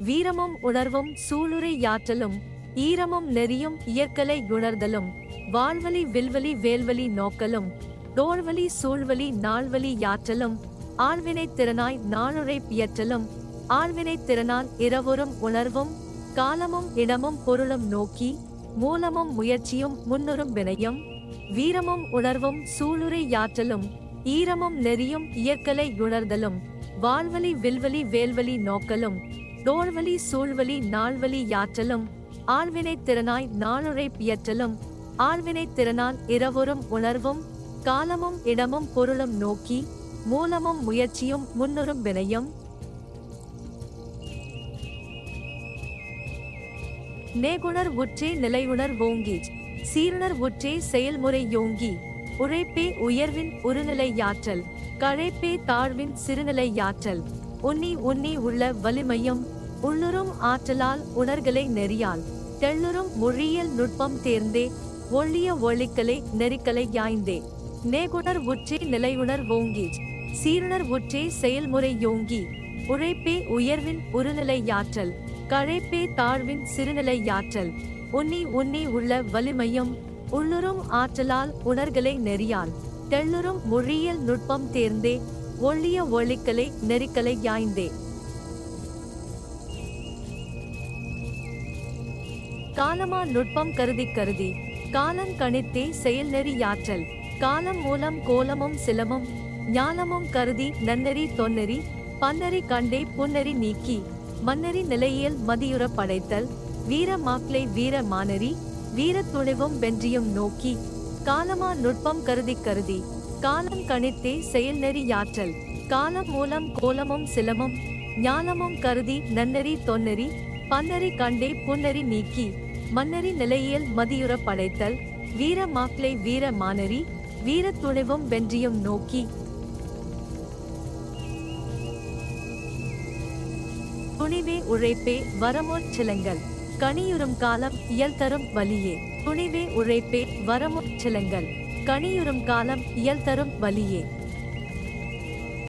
வீரமும் உணர்வும் சூளுரை யாற்றலும் ஈரமும் நெறியும் இயற்கலை உணர்தலும் வாழ்வழி வில்வழி வேல்வழி நோக்கலும் தோள்வழி சூழ்வழி நாள்வழி யாற்றலும் ஆழ்வினை திறனாய் நாளுரை பியற்றலும் ஆழ்வினை திறனால் இரவுறும் உணர்வும் காலமும் இடமும் பொருளும் நோக்கி மூலமும் முயற்சியும் முன்னுறும் வினையும் வீரமும் உணர்வும் சூளுரை யாற்றலும் ஈரமும் நெறியும் இயற்கலை உணர்தலும் வாழ்வழி வில்வழி வேல்வழி நோக்கலும் தோள்வழி சூழ்வழி நாள்வழி யாற்றலும் ஆழ்வினை திறனாய் நாளுரை பியற்றலும் ஆழ்வினை திறனால் இரவுறும் உணர்வும் காலமும் இடமும் பொருளும் நோக்கி மூலமும் முயற்சியும் முன்னுறும் வினையும். நேகுணர் உற்றே நிலையுணர் ஓங்கி சீருணர் உற்றே செயல்முறை யோங்கி உழைப்பே உயர்வின் உருநிலை யாற்றல் கழைப்பே தாழ்வின் சிறுநிலை யாற்றல். உன்னி உன்னி உள்ள வலிமையும் உள்ளுறும் ஆற்றலால் உணர்களை நெறியால் தெள்ளுறும் மொழியியல் நுட்பம் தேர்ந்தே ஒள்ளிய ஒளிக்கலை நெறிக்கலை யாய்ந்தே. நேகுணர் உற்றே நிலையுணர் ஓங்கி சீருணர் உற்றே செயல்முறை யோங்கி. உழைப்பே உயர்வின் உருநிலை யாற்றல் கழைப்பே தாழ்வின் சிறுநிலை யாற்றல். உன்னி உன்னி உள்ள வலிமையும் உள்ளுறும் ஆற்றலால் உணர்களை நெறியால் தெள்ளுறும் மொழியியல் நுட்பம் தேர்ந்தே ஒள்ளிய ஒளிக்கலை நெறிக்கலை யாய்ந்தே. காலமா நுட்பம் கருதி கருதி காலம் கணித்தே செயல் நெறி யாற்றல். காலம் மூலம் கோலமும் சிலமும் ஞானமும் கருதி நன்னெறி தொன்னெறி பன்னெறி கண்டே புன்னெறி நீக்கி மன்னறி நிலையில் மதியுற படைத்தல் வீர மாக்களை வீர மானறி வீர துணிவும் வென்றியும் நோக்கி காலமா நுட்பம் கருதி கருதி காலம் கணித்தே செயல்நெறி யாற்றல். காலம் மூலம் கோலமும் சிலமும் ஞானமும் கருதி நன்னெறி தொன்னெறி பன்னெறி கண்டே புன்னெறி நீக்கி மன்னரி நிலையில் மதியுற படைத்தல் வீர மாப்ளை வீர மானரி வீர துணிவும் வென்றியும் நோக்கி. துணிவே உழைப்பே வரமுற் சிலங்கள் கனியுறும் காலம் இயல் தரும் வலியே. துணிவே உழைப்பே வரமுற் சிலங்கள் கனியுறும் காலம் இயல் தரும் வலியே